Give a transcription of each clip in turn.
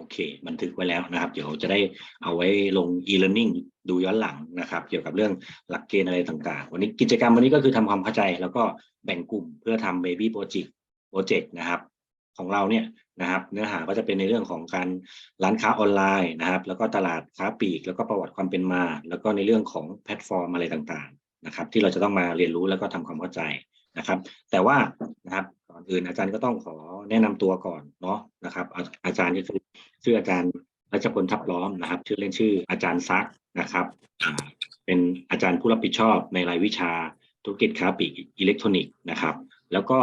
โอเค บันทึกไว้แล้วนะครับ เดี๋ยวจะได้เอาไว้ลง e-learning ดูย้อนหลังนะครับ เกี่ยวกับเรื่องหลักเกณฑ์อะไรต่างๆ วันนี้กิจกรรมวันนี้ก็คือทำความเข้าใจ แล้วก็แบ่งกลุ่มเพื่อทำ baby project project นะครับของเราเนี่ยนะครับเนื้อหาก็จะเป็นในเรื่องของการร้านค้าออนไลน์นะครับ แล้วก็ตลาดค้าปลีก แล้วก็ประวัติความเป็นมา แล้วก็ในเรื่องของแพลตฟอร์มอะไรต่างๆนะครับ ที่เราจะต้องมาเรียนรู้แล้วก็ทำความเข้าใจนะครับ แต่ว่านะครับ อนอื่นอาจารย์ก็ต้องขอแนะนำตัวก่อนเนาะนะครับ อาจารย์ก็คือชื่ออาจารย์รัชพลทับล้อมนะครับ ชื่อเล่นชื่ออาจารย์ซักนะครับ เป็นอาจารย์ผู้รับผิดชอบในรายวิชาธุรกิจค้าปลีกอิเล็กทรอนิกส์นะครับ แล้วก็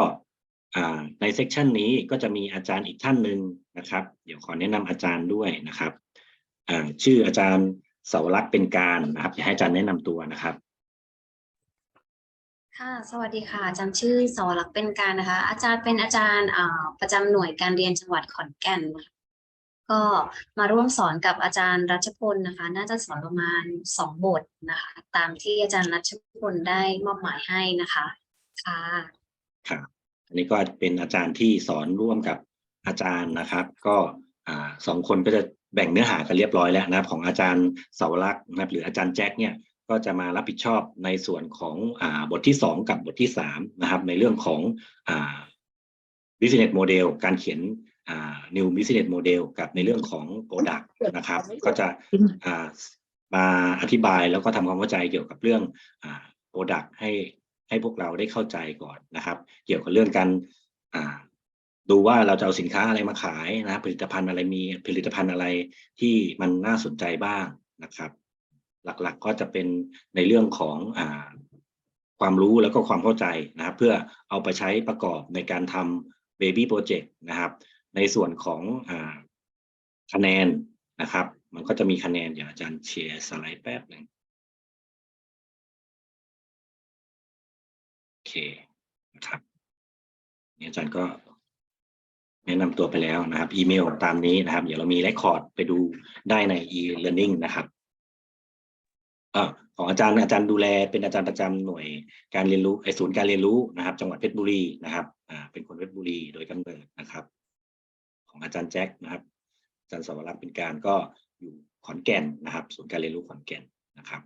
ในเซกชันนี้ก็จะมีอาจารย์อีกท่านหนึ่งนะครับ เดี๋ยวขอแนะนำอาจารย์ด้วยนะครับชื่ออาจารย์เสาวรักษ์เป็นการนะครับอยากให้อาจารย์แนะนำตัวนะครับ ค่ะ สวัสดีค่ะ อาจารย์ชื่อสวรักษ์เป็นการนะคะ อาจารย์เป็นอาจารย์ประจำหน่วยการเรียนจังหวัดขอนแก่นนะคะก็มาร่วมสอนกับอาจารย์รัชพลนะคะ น่าจะสอนประมาณสองบทนะคะ ตามที่อาจารย์รัชพลได้มอบหมายให้นะคะค่ะครับอันนี้ก็เป็นอาจารย์ที่สอนร่วมกับอาจารย์นะครับ ก็สองคนก็จะแบ่งเนื้อหากันเรียบร้อยแล้วนะครับ ของอาจารย์เสาวรักษ์นะครับ หรืออาจารย์แจ็คเนี่ย ก็จะมารับผิดชอบในส่วนของอบทที่สองกับบทที่สามนะครับในเรื่องของอ business model การเขียน new business model กับในเรื่องของ product นะครับ ก็จะมาอธิบายแล้วก็ทำความเข้าใจเกี่ยวกับเรื่องอ product ให้ให้พวกเราได้เข้าใจก่อนนะครับ เกี่ยวกับเรื่องการดูว่าเราจะเอาสินค้าอะไรมาขายนะผลิตภัณฑ์อะไรมีผลิตภัณฑ์อะไรที่มันน่าสนใจบ้างนะครับ หลักๆ ก็จะเป็นในเรื่องของอความรู้แล้วก็ความเข้าใจนะครับ เพื่อเอาไปใช้ประกอบในการทำ baby project นะครับ ในส่วนของอคะแนนนะครับ มันก็จะมีคะแนนเดี๋ยวอาจารย์เชียร์สไลด์แป๊บหนึ่งโอเคนะครับนี่อาจารย์ก็แนะนำตัวไปแล้วนะครับ อีเมลตามนี้นะครับ เดี๋ยวเรามีเรคคอร์ดไปดูได้ใน e-learning นะครับ อของอาจารย์อาจารย์ดูแล เป็นอาจารย์ประจำหน่วยการเรียนรู้ไอศูนย์การเรียนรู้นะครับ จังหวัดเพชรบุรีนะครับอ่าเป็นคนเพชรบุรีโดยกำเนิดนะครับ ของอาจารย์แจ็คนะครับ อาจารย์สวรักษ์เป็นการก็อยู่ขอนแก่นนะครับ ศูนย์การเรียนรู้ขอนแก่นนะครับ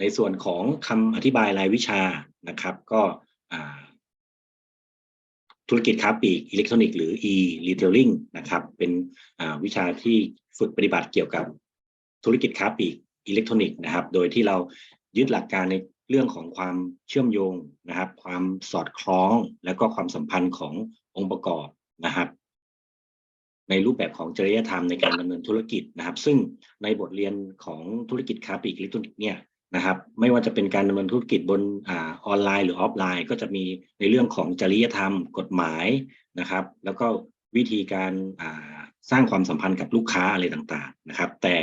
ในส่วนของคำอธิบายรายวิชานะครับ ก็อ่า ธุรกิจค้าปลีกอิเล็กทรอนิกส์หรือ e-retailing นะครับ เป็นวิชาที่ฝึกปฏิบัติเกี่ยวกับธุรกิจค้าปลีกอิเล็กทรอนิกส์นะครับ โดยที่เรายึดหลักการในเรื่องของความเชื่อมโยงนะครับ ความสอดคล้องแล้วก็ความสัมพันธ์ขององค์ประกอบนะครับ ในรูปแบบของจริยธรรมในการดำเนินธุรกิจนะครับ ซึ่งในบทเรียนของธุรกิจค้าปลีกอิเล็กทรอนิกส์เนี่ย นะครับ ไม่ว่าจะเป็นการดำเนินธุรกิจบนอออนไลน์ หรือออฟไลน์ ก็จะมีในเรื่องของจริยธรรม กฎหมายนะครับ แล้วก็วิธีการาสร้างความสัมพันธ์กับลูกค้าอะไรต่างๆนะครับ แต่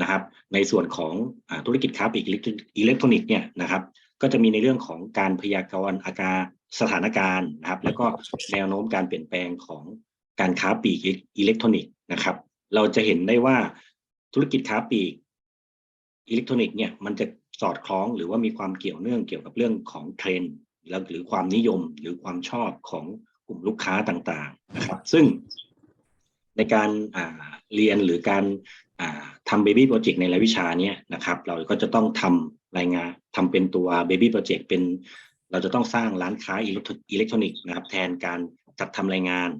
นะครับในส่วนของอธุรกิจค้าปลีกอิเล็กทรอนิกส์เนี่ยนะครับก็จะมีในเรื่องของการพยากรณ์อาการสถานการณ์นะครับ แล้วก็แนวโน้มการเปลี่ยนแปลงของการค้าปลีกอิเล็กทรอนิกส์นะครับ เราจะเห็นได้ว่าธุรกิจค้าปลีกอิเล็กทรอนิกส์เนี่ยมันจะ สอดคล้องหรือว่ามีความเกี่ยวเนื่องเกี่ยวกับเรื่องของเทรนด์แล้วหรือความนิยมหรือความชอบของกลุ่มลูกค้าต่างๆนะครับ ซึ่งในการาเรียนหรือการาทำ baby project ในรายวิชาเนี้ยนะครับ เราก็จะต้องทำรายงานทำเป็นตัว baby project เป็น เราจะต้องสร้างร้านค้าอิเล็กทรอนิกส์นะครับ แทนการจัดทำรายงาน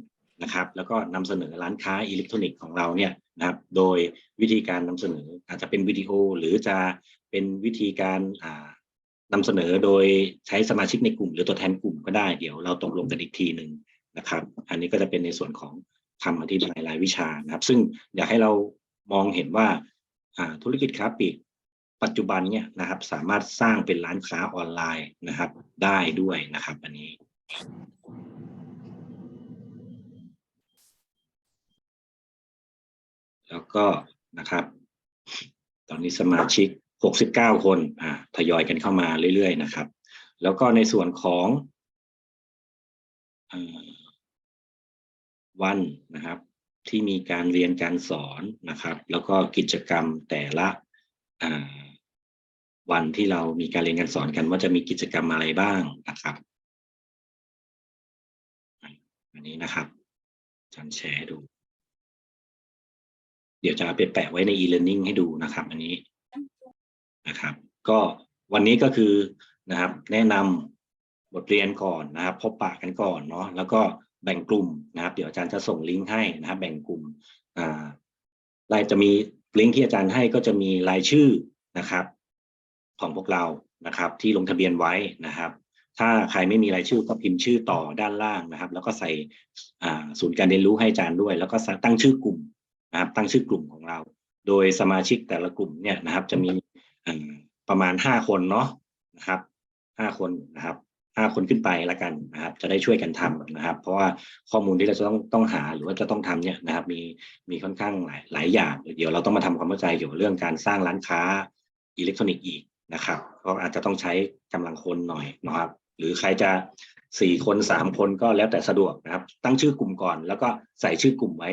นะครับ แล้วก็นำเสนอร้านค้าอิเล็กทรอนิกส์ของเราเนี่ย นะครับ โดยวิธีการนำเสนออาจจะเป็นวิดีโอหรือจะเป็นวิธีการอ่านำเสนอโดยใช้สมาชิกในกลุ่ม หรือตัวแทนกลุ่มก็ได้เดี๋ยวเราตกลงกันอีกทีหนึ่งนะครับ อันนี้ก็จะเป็นในส่วนของคำอธิบายรายวิชานะครับ ซึ่งอยากให้เรามองเห็นว่าอ่าธุรกิจค้าปลีกปัจจุบันเนี่ยนะครับ สามารถสร้างเป็นร้านค้าออนไลน์นะครับ ได้ด้วยนะครับ อันนี้ แล้วก็นะครับ ตอนนี้สมาชิก 69 คนอ่าทยอยกันเข้ามาเรื่อยๆนะครับ แล้วก็ในส่วนของอวันนะครับ ที่มีการเรียนการสอนนะครับ แล้วก็กิจกรรมแต่ละวันที่เรามีการเรียนการสอนกันว่าจะมีกิจกรรมอะไรบ้างนะครับ อันนี้นะครับจารย์แชร์ดู เดี๋ยวจะเอาไปแปะไว้ใน e-learning ให้ดูนะครับ อันนี้นะครับ ก็วันนี้ก็คือนะครับ แนะนำบทเรียนก่อนนะครับ พบปะกันก่อนเนาะแล้วก็แบ่งกลุ่มนะครับ เดี๋ยวอาจารย์จะส่งลิงก์ให้นะครับ แบ่งกลุ่มอ่ารายจะมีลิงก์ที่อาจารย์ให้ก็จะมีรายชื่อนะครับ ของพวกเรานะครับ ที่ลงทะเบียนไว้นะครับ ถ้าใครไม่มีรายชื่อก็พิมพ์ชื่อต่อด้านล่างนะครับ แล้วก็ใส่อ่าศูนย์การเรียนรู้ให้อาจารย์ด้วย แล้วก็ตั้งชื่อกลุ่ม นะครับตั้งชื่อกลุ่มของเรา โดยสมาชิกแต่ละกลุ่มเนี่ยนะครับ จะมีประมาณห้าคนเนาะนะครับห้าคนนะครับห้าคนขึ้นไปละกันนะครับ จะได้ช่วยกันทำนะครับ เพราะว่าข้อมูลที่เราจะต้องต้องหาหรือว่าจะต้องทำเนี่ยนะครับ มีมีค่อนข้างหลายหลายอย่าง เดี๋ยวเราต้องมาทำความเข้าใจเกี่ยวกับเรื่องการสร้างร้านค้าอิเล็กทรอนิกส์อีกนะครับก็อาจจะต้องใช้กำลังคนหน่อยนะครับ หรือใครจะสี่คนสามคนก็แล้วแต่สะดวกนะครับ ตั้งชื่อกลุ่มก่อน แล้วก็ใส่ชื่อกลุ่มไว้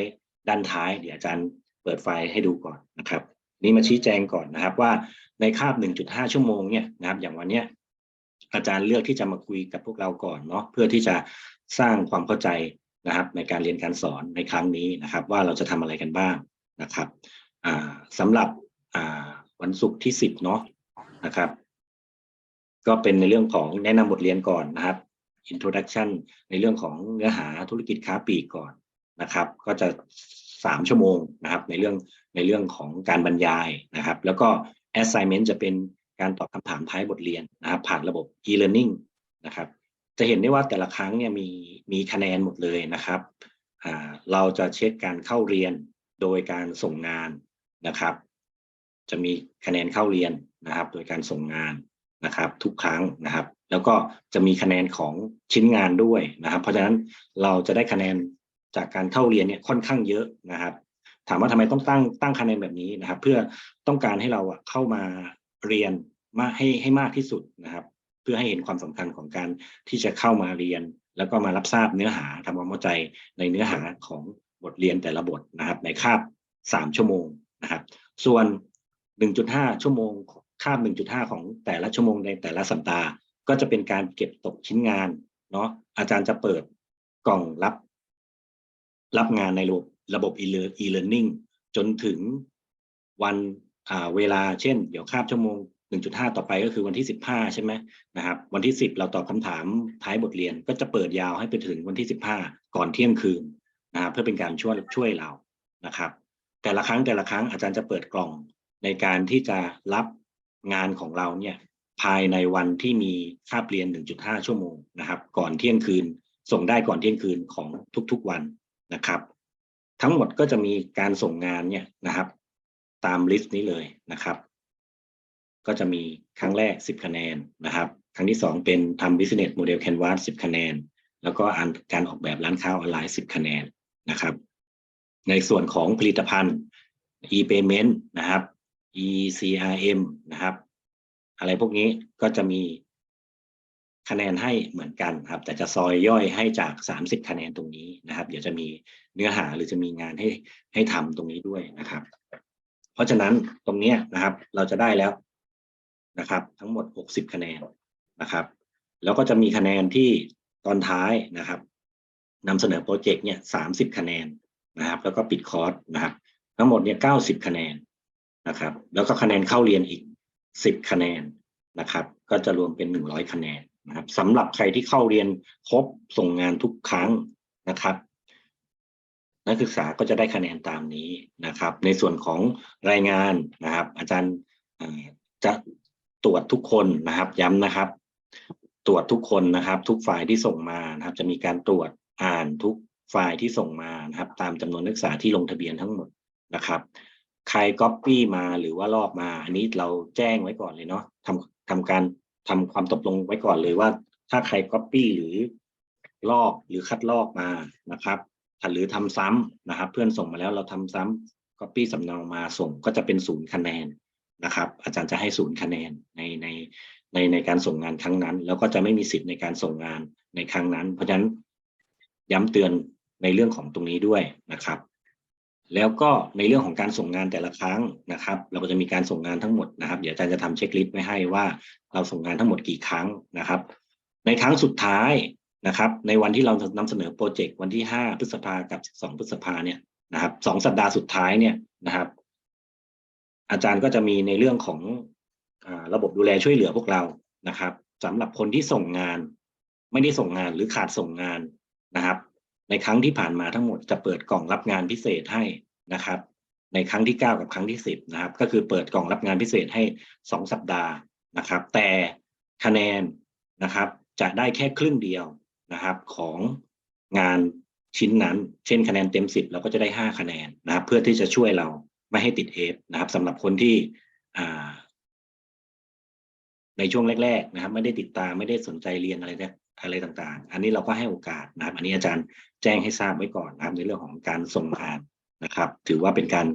ด้านท้าย เดี๋ยวอาจารย์เปิดไฟล์ให้ดูก่อนนะครับ นี่มาชี้แจงก่อนนะครับ ว่าในคาบ 1.5 ชั่วโมงเนี่ยนะครับ อย่างวันเนี้ยอาจารย์เลือกที่จะมาคุยกับพวกเราก่อนเนาะเพื่อที่จะสร้างความเข้าใจนะครับ ในการเรียนการสอนในครั้งนี้นะครับ ว่าเราจะทำอะไรกันบ้างนะครับอ่าสำหรับวันศุกร์ที่ 10เนาะนะครับ ก็เป็นในเรื่องของแนะนำบทเรียนก่อนนะครับ introduction ในเรื่องของเนื้อหาธุรกิจค้าปลีกก่อน นะครับ ก็จะสามชั่วโมงนะครับ ในเรื่องในเรื่องของการบรรยายนะครับ แล้วก็ assignment จะเป็นการตอบคำถามท้ายบทเรียนนะครับ ผ่านระบบ e-learning นะครับ จะเห็นได้ว่าแต่ละครั้งเนี่ยมีมีคะแนนหมดเลยนะครับอ่าเราจะเช็คการเข้าเรียนโดยการส่งงานนะครับ จะมีคะแนนเข้าเรียนนะครับ โดยการส่งงานนะครับ ทุกครั้งนะครับ แล้วก็จะมีคะแนนของชิ้นงานด้วยนะครับ เพราะฉะนั้นเราจะได้คะแนน จากการเข้าเรียนเนี่ยค่อนข้างเยอะนะครับ ถามว่าทำไมต้องตั้งตั้งคะแนนแบบนี้นะครับ เพื่อต้องการให้เราอะเข้ามาเรียนมากให้ให้มากที่สุดนะครับ เพื่อให้เห็นความสำคัญของการที่จะเข้ามาเรียน แล้วก็มารับทราบเนื้อหาทำความเข้าใจในเนื้อหาของบทเรียนแต่ละบทนะครับ ในคาบสามชั่วโมงนะครับ ส่วน 1.5 ชั่วโมงคาบ 1.5 ของแต่ละชั่วโมงในแต่ละสัปดาห์ ก็จะเป็นการเก็บตกชิ้นงานเนาะอาจารย์จะเปิดกล่องรับ รับงานในระบบระบบ e-learning จนถึงวันเวลาเช่น เดี๋ยวคาบชั่วโมง 1.5 ต่อไปก็คือวันที่ 15 ใช่ไหมนะครับ วันที่ 10 เราตอบคำถามท้ายบทเรียนก็จะเปิดยาวให้ไปถึงวันที่ 15 ก่อนเที่ยงคืนนะครับเพื่อเป็นการช่วยช่วยเรานะครับ แต่ละครั้งแต่ละครั้งอาจารย์จะเปิดกล่องในการที่จะรับงานของเราเนี่ยภายในวันที่มีคาบเรียน 1.5 ชั่วโมงนะครับ ก่อนเที่ยงคืน ส่งได้ก่อนเที่ยงคืนของทุกๆวัน นะครับ ทั้งหมดก็จะมีการส่งงานเนี่ยนะครับ ตามลิสต์นี้เลยนะครับ ก็จะมีครั้งแรก 10 คะแนนนะครับ ครั้งที่ 2 เป็นทำ business model canvas 10 คะแนน แล้วก็อ่านการออกแบบร้านค้าออนไลน์ 10 คะแนนนะครับ ในส่วนของผลิตภัณฑ์ e-payment นะครับ e-crm นะครับ อะไรพวกนี้ก็จะมี คะแนนให้เหมือนกันครับ แต่จะซอยย่อยให้จาก 30 คะแนนตรงนี้นะครับ เดี๋ยวจะมีเนื้อหาหรือจะมีงานให้ให้ทำตรงนี้ด้วยนะครับ เพราะฉะนั้นตรงนี้นะครับ เราจะได้แล้วนะครับ ทั้งหมด 60 คะแนนนะครับ แล้วก็จะมีคะแนนที่ตอนท้ายนะครับนำเสนอโปรเจกต์เนี่ย30คะแนนนะครับ แล้วก็ปิดคอร์สนะครับ ทั้งหมดเนี่ย90คะแนนนะครับ แล้วก็คะแนนเข้าเรียนอีก10คะแนนนะครับ ก็จะรวมเป็น100คะแนน นะครับสำหรับใครที่เข้าเรียนครบส่งงานทุกครั้งนะครับ นักศึกษาก็จะได้คะแนนตามนี้นะครับ ในส่วนของรายงานนะครับ อาจารย์จะตรวจทุกคนนะครับ ย้ำนะครับ ตรวจทุกคนนะครับ ทุกฝ่ายที่ส่งมานะครับ จะมีการตรวจอ่านทุกฝ่ายที่ส่งมานะครับ ตามจำนวนนักศึกษาที่ลงทะเบียนทั้งหมดนะครับ ใครก๊อปปี้มาหรือว่าลอกมา อันนี้เราแจ้งไว้ก่อนเลยเนาะทำทำการ ทำความตกลงไว้ก่อนเลยว่า ถ้าใครก๊อปปี้หรือลอกหรือคัดลอกมานะครับหรือทำซ้ำนะครับ เพื่อนส่งมาแล้วเราทำซ้ำก๊อปปี้สำเนามาส่งก็จะเป็นศูนย์คะแนนนะครับ อาจารย์จะให้ศูนย์คะแนนในในในในการส่งงานครั้งนั้น แล้วก็จะไม่มีสิทธิ์ในการส่งงานในครั้งนั้น เพราะฉะนั้นย้ำเตือนในเรื่องของตรงนี้ด้วยนะครับ แล้วก็ในเรื่องของการส่งงานแต่ละครั้งนะครับ เราก็จะมีการส่งงานทั้งหมดนะครับ เดี๋ยวอาจารย์จะทำเช็คลิสต์ไว้ให้ว่าเราส่งงานทั้งหมดกี่ครั้งนะครับ ในครั้งสุดท้ายนะครับ ในวันที่เรานำเสนอโปรเจกต์วันที่ห้าพฤษภากับสิบสองพฤษภาเนี่ยนะครับสองสัปดาห์สุดท้ายเนี่ยนะครับ อาจารย์ก็จะมีในเรื่องของอระบบดูแลช่วยเหลือพวกเรานะครับสำหรับคนที่ส่งงาน ไม่ได้ส่งงานหรือขาดส่งงานนะครับ ในครั้งที่ผ่านมาทั้งหมดจะเปิดกล่องรับงานพิเศษให้นะครับ ในครั้งที่เก้ากับครั้งที่สิบนะครับ ก็คือเปิดกล่องรับงานพิเศษให้สองสัปดาห์นะครับ แต่คะแนนนะครับจะได้แค่ครึ่งเดียวนะครับของงานชิ้นนั้น เช่นคะแนนเต็มสิบเราก็จะได้ห้าคะแนนนะครับ เพื่อที่จะช่วยเราไม่ให้ติดเอฟนะครับสำหรับคนที่ในช่วงแรก ๆ นะครับ ไม่ได้ติดตามไม่ได้สนใจเรียนอะไรเนี่ย อะไรต่างๆ อันนี้เราก็ให้โอกาสนะครับ อันนี้อาจารย์แจ้งให้ทราบไว้ก่อนนะครับในเรื่องของการส่งงานนะครับ ถือว่าเป็นการ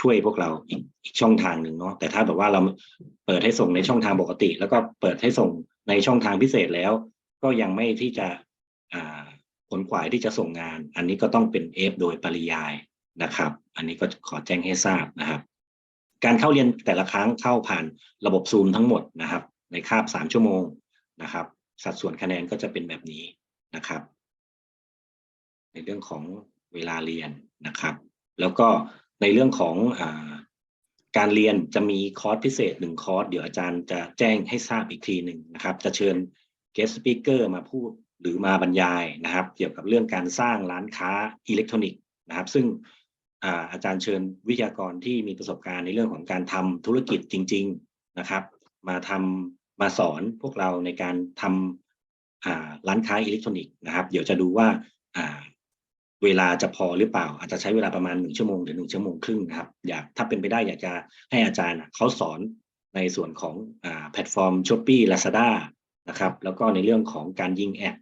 ช่วยพวกเราอีกอีกช่องทางหนึ่งเนาะแต่ถ้าแบบว่าเราเปิดให้ส่งในช่องทางปกติ แล้วก็เปิดให้ส่งในช่องทางพิเศษแล้ว ก็ยังไม่ที่จะผลขวายที่จะส่งงาน อันนี้ก็ต้องเป็นเอฟโดยปริยายนะครับ อันนี้ก็ขอแจ้งให้ทราบนะครับ การเข้าเรียนแต่ละครั้งเข้าผ่านระบบซูมทั้งหมดนะครับ ในคาบสามชั่วโมง นะครับ สัดส่วนคะแนนก็จะเป็นแบบนี้นะครับ ในเรื่องของเวลาเรียนนะครับ แล้วก็ในเรื่องของอาการเรียนจะมีคอร์สพิเศษหนึ่งคอร์สเดี๋ยวอาจารย์จะแจ้งให้ทราบอีกทีหนึ่งนะครับ จะเชิญ guest speaker มาพูดหรือมาบรรยายนะครับ เกี่ยวกับเรื่องการสร้างร้านค้าอิเล็กทรอนิกส์นะครับ ซึ่งอาอาจารย์เชิญวิทยากรที่มีประสบการณ์ในเรื่องของการทำธุรกิจจริง ๆนะครับ มาทำ มาสอนพวกเราในการทำร้านค้าอิเล็กทรอนิกส์นะครับ เดี๋ยวจะดูว่าเวลาจะพอหรือเปล่า อาจจะใช้เวลาประมาณหนึ่งชั่วโมงหรือหนึ่งชั่วโมงครึ่งนะครับอยากถ้าเป็นไปได้อยากจะให้อาจารย์เขาสอนในส่วนของอแพลตฟอร์ม s h อ p e e Lazada นะครับ แล้วก็ในเรื่องของการยิงแอด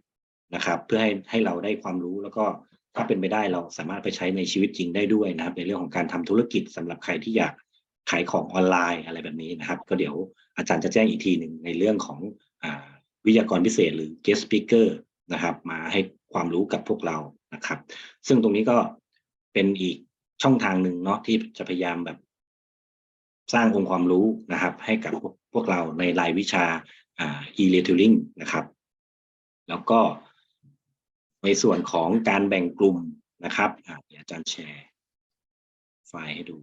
นะครับ เพื่อให้ให้เราได้ความรู้แล้วก็ถ้าเป็นไปได้เราสามารถไปใช้ในชีวิตจริงได้ด้วยนะครับ ในเรื่องของการทำธุรกิจสำหรับใครที่อยากขายของออนไลน์อะไรแบบนี้นะครับ ก็เดี๋ยว อาจารย์จะแจ้งอีกทีหนึ่งในเรื่องของอวิทยากรพิเศษหรือ guest speaker นะครับ มาให้ความรู้กับพวกเรานะครับ ซึ่งตรงนี้ก็เป็นอีกช่องทางหนึ่งเนาะที่จะพยายามแบบ สร้างองค์ความรู้นะครับ ให้กับพวกพวกเราในรายวิชาอ่า e-retailing นะครับ แล้วก็ในส่วนของการแบ่งกลุ่มนะครับอาเดี๋ยวอาจารย์แชร์ ไฟล์ให้ดู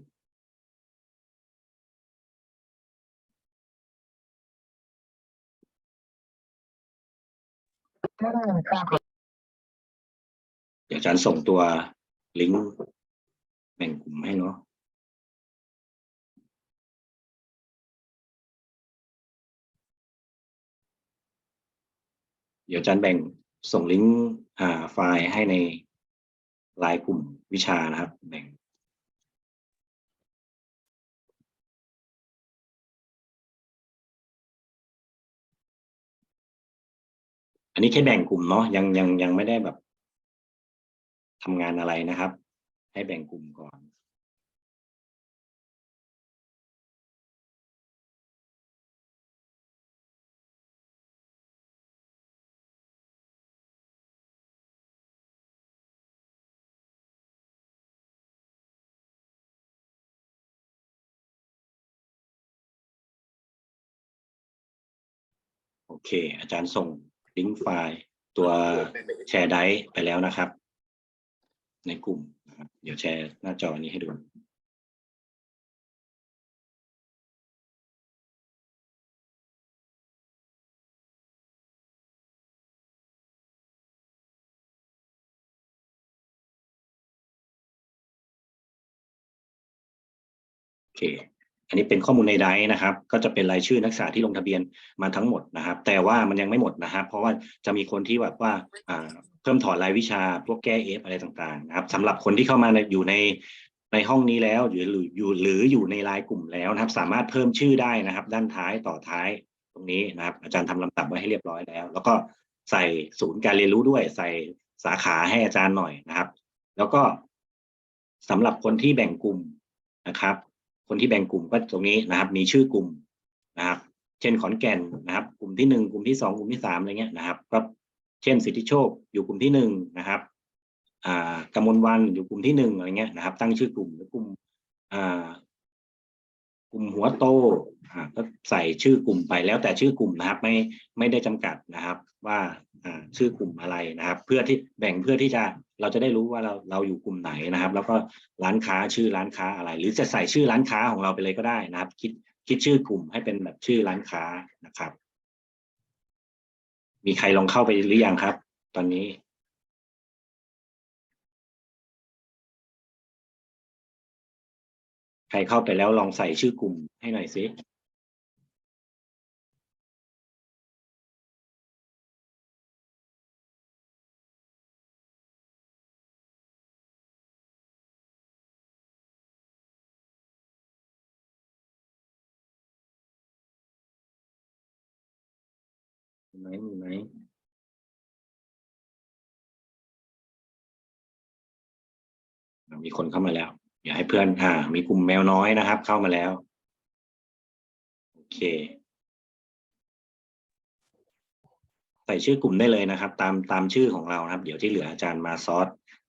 เดี๋ยวอาจารย์ส่งตัวลิงก์แบ่งกลุ่มให้เนาะเดี๋ยวอาจารย์แบ่งส่งลิงก์อ่าไฟล์ให้ในไลน์กลุ่มวิชานะครับ แบ่ง อันนี้แค่แบ่งกลุ่มเนาะยังยังยังไม่ได้แบบทำงานอะไรนะครับ ให้แบ่งกลุ่มก่อนโอเค อาจารย์ส่ง ลิงก์ไฟล์ตัวแชร์ไดร์ไปแล้วนะครับ ในกลุ่มนะครับเดี๋ยวแชร์หน้าจอนี้ให้ดูโอเค นนี้เป็นข้อมูลในไดนะครับ ก็จะเป็นรายชื่อนักศึกษาที่ลงทะเบียนมาทั้งหมดนะครับ แต่ว่ามันยังไม่หมดนะครับ เพราะว่าจะมีคนที่แบบว่าเพิ่มถอนรายวิชา พวกแก้เอฟอะไรต่างๆนะครับสำหรับคนที่เข้ามาอยู่ในในห้องนี้แล้วหรืออยู่หรืออยู่ในไลน์กลุ่มแล้วนะครับ สามารถเพิ่มชื่อได้นะครับ ด้านท้ายต่อท้ายตรงนี้นะครับ อาจารย์ทำลำดับไว้ให้เรียบร้อยแล้ว แล้วก็ใส่ศูนย์การเรียนรู้ด้วย ใส่สาขาให้อาจารย์หน่อยนะครับ แล้วก็สำหรับคนที่แบ่งกลุ่มนะครับ คนที่แบ่งกลุ่มก็ตรงนี้นะครับ มีชื่อกลุ่มนะครับ เช่นขอนแก่นนะครับ กลุ่มที่หนึ่งกลุ่มที่สองกลุ่มที่สามอะไรเงี้ยนะครับ ก็เช่นสิทธิโชคอยู่กลุ่มที่หนึ่งนะครับอ่ากมลวันอยู่กลุ่มที่หนึ่งอะไรเงี้ยนะครับ ตั้งชื่อกลุ่มหรือกลุ่มอ่า กลุ่มหัวโตอ่าก็ใส่ชื่อกลุ่มไปแล้วแต่ชื่อกลุ่มนะครับ ไม่ไม่ได้จำกัดนะครับ ว่าอ่าชื่อกลุ่มอะไรนะครับ เพื่อที่แบ่งเพื่อที่จะเราจะได้รู้ว่าเราเราอยู่กลุ่มไหนนะครับ แล้วก็ร้านค้าชื่อร้านค้าอะไร หรือจะใส่ชื่อร้านค้าของเราไปเลยก็ได้นะครับ คิดคิดชื่อกลุ่มให้เป็นแบบชื่อร้านค้านะครับ มีใครลองเข้าไปหรือยังครับ ตอนนี้ ครเข้าไปแล้วลองใส่ชื่อกลุ่มให้หน่อยสิไหมมีไหมมีคนเข้ามาแล้ว อย่าให้เพื่อนอ่า มีกลุ่มแมวน้อยนะครับ เข้ามาแล้ว โอเค ใส่ชื่อกลุ่มได้เลยนะครับ ตามตามชื่อของเรานะครับ เดี๋ยวที่เหลืออาจารย์มาซอส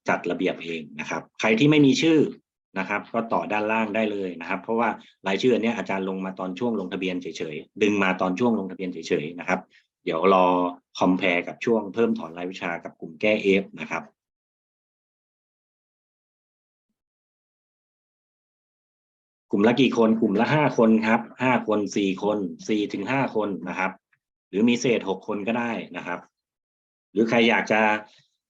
จัดระเบียบเองนะครับ ใครที่ไม่มีชื่อนะครับ ก็ต่อด้านล่างได้เลยนะครับ เพราะว่ารายชื่อนเนี้ยอาจารย์ลงมาตอนช่วงลงทะเบียนเฉยๆดึงมาตอนช่วงลงทะเบียนเฉยๆนะครับ เดี๋ยวรอคอมเพลกับช่วงเพิ่มถอนรายวิชากับกลุ่มแก้เอฟนะครับ ลุ่มละกี่คนกลุ่มละห้าคนครับห้าคนสี่คนสี่ถึงห้าคนนะครับ หรือมีเศษหกคนก็ได้นะครับ หรือใครอยากจะ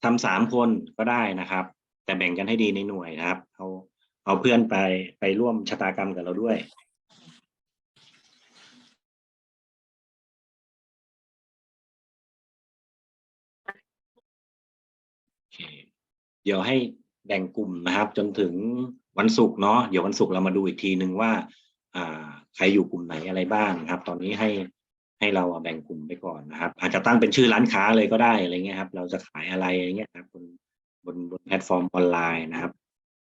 ทำสามคนก็ได้นะครับ แต่แบ่งกันให้ดีในหน่วยนะครับเอาเอาเพื่อนไปไปร่วมชะตากรรมกับเราด้วยเดี๋ยวให้แบ่งกลุ่มนะครับ จนถึง วันศุกร์เนาะเดี๋ยววันศุกร์เรามาดูอีกทีหนึ่งว่าอ่าใครอยู่กลุ่มไหนอะไรบ้างครับ ตอนนี้ให้ให้เราแบ่งกลุ่มไปก่อนนะครับ อาจจะตั้งเป็นชื่อร้านค้าเลยก็ได้อะไรเงี้ยครับ เราจะขายอะไรอะไรเงี้ยครับบนบนบนแพลตฟอร์มออนไลน์นะครับ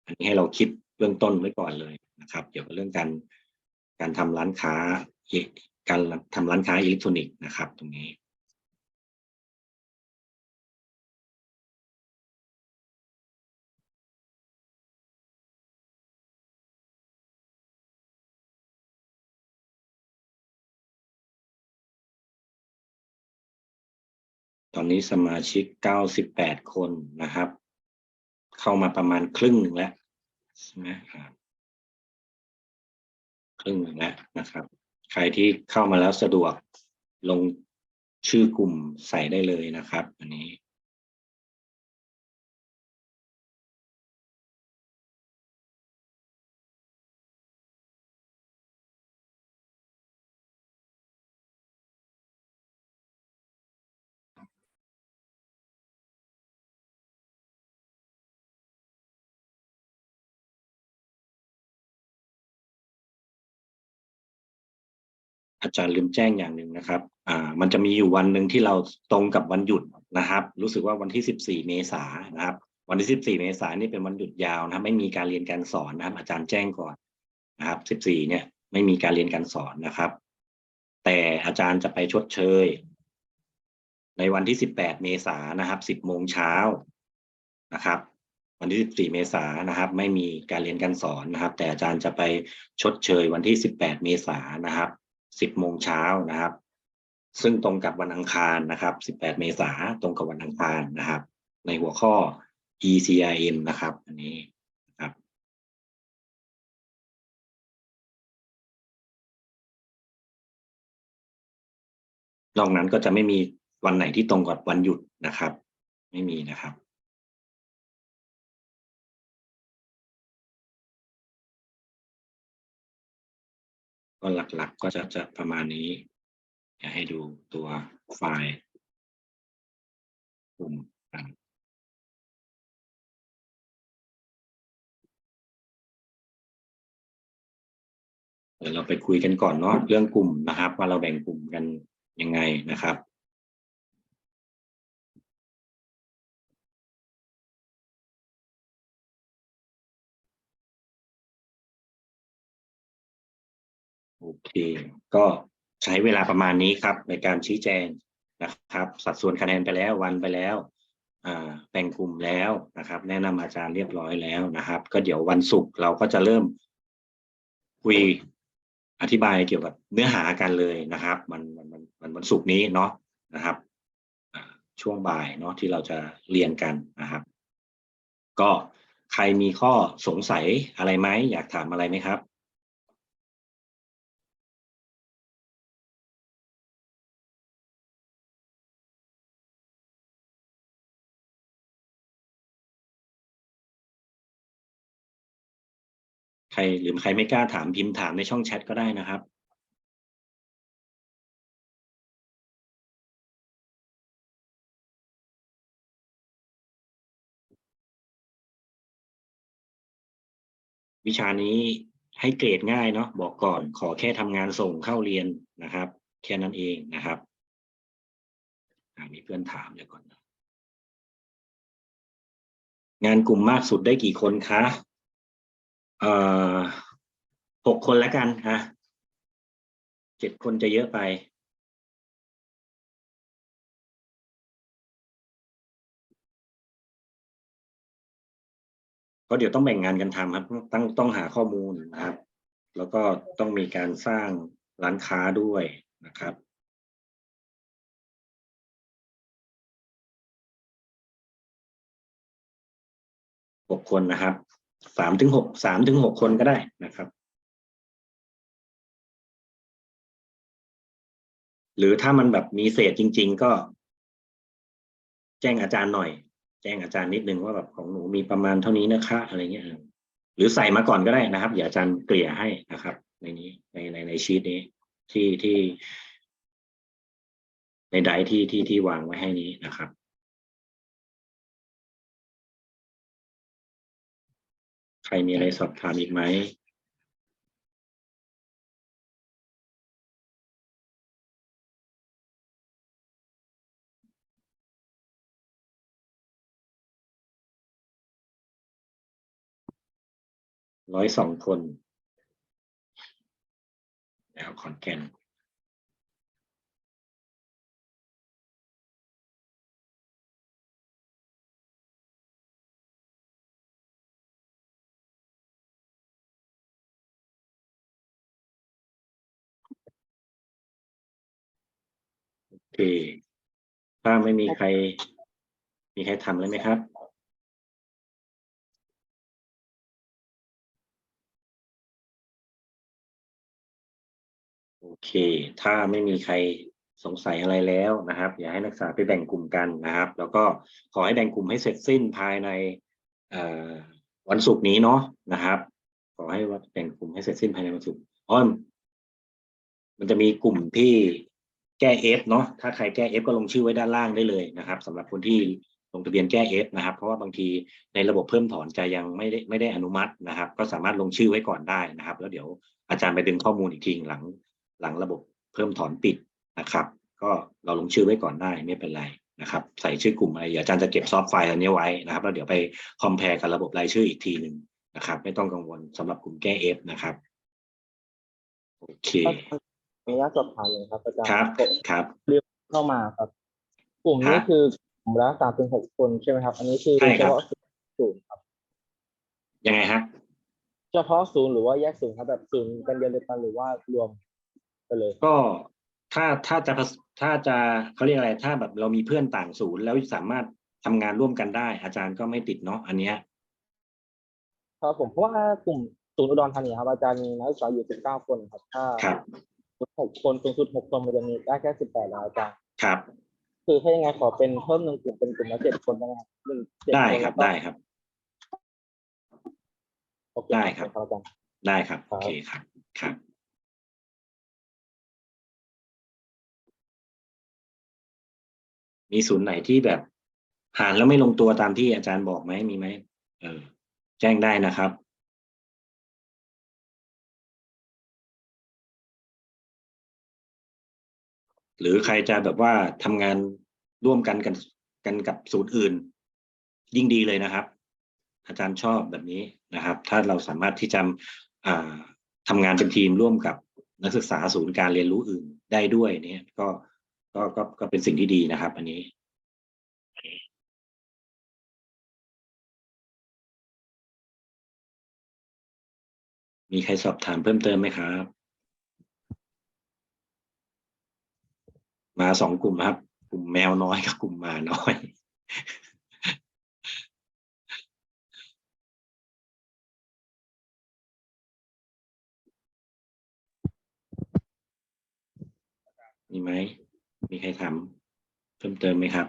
อันนี้ให้เราคิดเบื้องต้นไว้ก่อนเลยนะครับ เกี่ยวกับเรื่องการการทำร้านค้าการทำร้านค้าอิเล็กทรอนิกส์นะครับ ตรงนี้ ตอนนี้สมาชิก 98 คนนะครับ เข้ามาประมาณครึ่งหนึ่งแล้วใช่ไหมครับครึ่งหนึ่งแล้วนะครับ ใครที่เข้ามาแล้วสะดวกลงชื่อกลุ่มใส่ได้เลยนะครับ อันนี้ อาจารย์ลืมแจ้งอย่างหนึ่งนะครับอ่ามันจะมีอยู่วันหนึ่งที่เราตรงกับวันหยุดนะครับ รู้สึกว่าวันที่ 14 เมษายนนะครับ วันที่ 14 เมษายนนี่เป็นวันหยุดยาวนะไม่มีการเรียนการสอนนะครับ อาจารย์แจ้งก่อนนะครับ 14 เนี่ยไม่มีการเรียนการสอนนะครับ แต่อาจารย์จะไปชดเชย ในวันที่ 18 เมษายนนะครับ 10 โมงเช้านะครับวันที่ 14 เมษายนนะครับ ไม่มีการเรียนการสอนนะครับ แต่อาจารย์จะไปชดเชยวันที่ 18 เมษายนนะครับ 10โมงเช้านะครับ ซึ่งตรงกับวันอังคารนะครับ 18 เมษายนตรงกับวันอังคารนะครับ ในหัวข้อ ECRM นะครับ อันนี้นะครับ นอกนั้นก็จะไม่มีวันไหนที่ตรงกับวันหยุดนะครับ ไม่มีนะครับ ก็หลักๆก็จะจะประมาณนี้ อยากให้ดูตัวไฟล์กลุ่มเดี๋ยวเราไปคุยกันก่อนเนาะเรื่องกลุ่มนะครับ ว่าเราแบ่งกลุ่มกันยังไงนะครับ เค ก็ใช้เวลาประมาณนี้ครับ ในการชี้แจงนะครับ สัดส่วนคะแนนไปแล้ววันไปแล้วแบ่งกลุ่มแล้วนะครับ แนะนำอาจารย์เรียบร้อยแล้วนะครับ ก็เดี๋ยววันศุกร์เราก็จะเริ่มคุยอธิบายเกี่ยวกับเนื้อหากันเลยนะครับมันมันมันมันวันศุกร์นี้เนาะนะครับช่วงบ่ายเนาะที่เราจะเรียนกันนะครับ ก็ใครมีข้อสงสัยอะไรไหมอยากถามอะไรไหมครับ ใครหรือใครไม่กล้าถามพิมพ์ถามในช่องแชทก็ได้นะครับวิชานี้ให้เกรดง่ายเนาะบอกก่อนขอแค่ทำงานส่งเข้าเรียนนะครับ แค่นั้นเองนะครับมีเพื่อนถามเดี๋ยวก่อนนะงานกลุ่มมากสุดได้กี่คนคะ เอ่อหกคนแล้วกันฮะเจ็ดคนจะเยอะไปเพราะเดี๋ยวต้องแบ่งงานกันทำครับต้องต้องหาข้อมูลนะครับ แล้วก็ต้องมีการสร้างร้านค้าด้วยนะครับหกคนนะครับ สามถึงหกสามถึงหกคนก็ได้นะครับ หรือถ้ามันแบบมีเศษจริง ๆ ก็ แจ้งอาจารย์หน่อย แจ้งอาจารย์นิดนึงว่าแบบของหนูมีประมาณเท่านี้นะคะอะไรเงี้ยหรือใส่มาก่อนก็ได้นะครับอย่าอาจารย์เกลี่ยให้นะครับ ในนี้ในในในชีตนี้ที่ที่ ในไดที่ที่ที่วางไว้ให้นี้นะครับ ใครมีอะไรสอบถามอีกไหมร้อยสองคน แล้วขอนแก่น เค ถ้าไม่มีใคร มีใครทำเลยไหมครับ โอเค ถ้าไม่มีใครสงสัยอะไรแล้วนะครับ อย่าให้นักศึกษาไปแบ่งกลุ่มกันนะครับ แล้วก็ขอให้แบ่งกลุ่มให้เสร็จสิ้นภายในเอ่อวันศุกร์นี้เนาะนะครับ ขอให้แบ่งกลุ่มให้เสร็จสิ้นภายในวันศุกร์อ้อมมันจะมีกลุ่มที่แก้ F เนาะถ้าใครแก้ F ก็ลงชื่อไว้ด้านล่างได้เลยนะครับสำหรับคนที่ลงทะเบียนแก้ F นะครับ เพราะว่าบางทีในระบบเพิ่มถอนจะยังไม่ได้ไม่ได้อนุมัตินะครับ ก็สามารถลงชื่อไว้ก่อนได้นะครับ แล้วเดี๋ยวอาจารย์ไปดึงข้อมูลอีกทีหลังหลังระบบเพิ่มถอนปิดนะครับ ก็เราลงชื่อไว้ก่อนได้ไม่เป็นไรนะครับ ใส่ชื่อกลุ่มอะไรอาจารย์จะเก็บซอฟต์ไฟล์อันนี้ไว้นะครับแล้วเดี๋ยวไปคอมเพลกับระบบรายชื่ออีกทีหนึ่งนะครับ ไม่ต้องกังวลสำหรับกลุ่มแก้ F นะครับโอเค ออนุญาตสอบถามเลยครับอาจารย์ครับครับเข้ามาครับ กลุ่มนี้ฮะคือกลุ่มละสามถึงหกคนใช่ไหมครับ อันนี้คือใช่ครับเฉพาะศูนย์ครับ ยังไงฮะ เฉพาะศูนย์หรือว่าแยกศูนย์ครับแบบศูนย์กันเดียวกันหรือว่ารวมไปเลย ก็ถ้าถ้าจะผสถ้าจะเขาเรียกอะไร ถ้าแบบเรามีเพื่อนต่างศูนย์แล้วสามารถทำงานร่วมกันได้ อาจารย์ก็ไม่ติดเนาะอันเนี้ยครับผมเพราะว่ากลุ่มศูนย์อุดรธานีครับอาจารย์มีนักศึกษาอยู่สิบเก้าคนครับ ถ้า ครับหกคนสูงสุดหกคนมันจะมีได้แค่สิบแปดแล้วอาจารย์ครับ คือถ้ายังไงขอเป็นเพิ่มหนึ่งกลุ่มเป็นกลุ่มละเจ็ดคนนะครับหนึ่งเจ็ได้นครับแล้วก็ได้ครับ โอเคได้ครับ อาจารย์ ได้ครับครัโอบเคครับ ครับ มีศูนย์ไหนที่แบบ หารแล้วไม่ลงตัวตามที่อาจารย์บอกไหมมีไหมเออ แจ้งได้นะครับ หรือใครจะแบบว่าทำงานร่วมกันกันกันกับศูนย์อื่น ยิ่งดีเลยนะครับ อาจารย์ชอบแบบนี้นะครับ ถ้าเราสามารถที่จะอ่าทำงานเป็นทีมร่วมกับนักศึกษาศูนย์การเรียนรู้อื่นได้ด้วยเนี่ยก็ก็ก็ก็เป็นสิ่งที่ดีนะครับ อันนี้มีใครสอบถามเพิ่มเติมไหมครับ มาสองกลุ่มครับ กลุ่มแมวน้อยกับกลุ่มหมาน้อย มีไหม มีใครถามเพิ่มเติมไหมครับ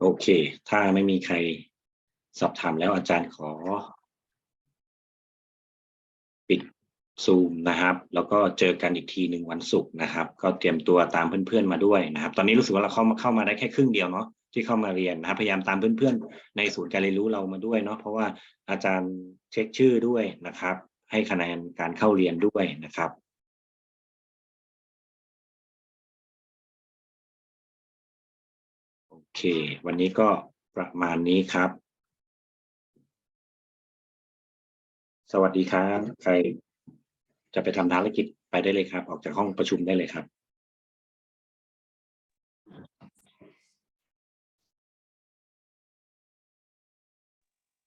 โอเค ถ้าไม่มีใครสอบถามแล้วอาจารย์ขอ ปิดซูมนะครับ แล้วก็เจอกันอีกทีหนึ่งวันศุกร์นะครับ ก็เตรียมตัวตามเพื่อนๆมาด้วยนะครับ ตอนนี้รู้สึกว่าเราเข้ามาเข้ามาได้แค่ครึ่งเดียวเนาะที่เข้ามาเรียนนะครับ พยายามตามเพื่อนๆ ในศูนย์การเรียนรู้เรามาด้วยเนาะเพราะว่าอาจารย์เช็คชื่อด้วยนะครับ ให้คะแนนการเข้าเรียนด้วยนะครับ เค วันนี้ก็ประมาณนี้ครับ สวัสดีครับ ใครจะไปทำภารกิจไปได้เลยครับ ออกจากห้องประชุมได้เลยครับ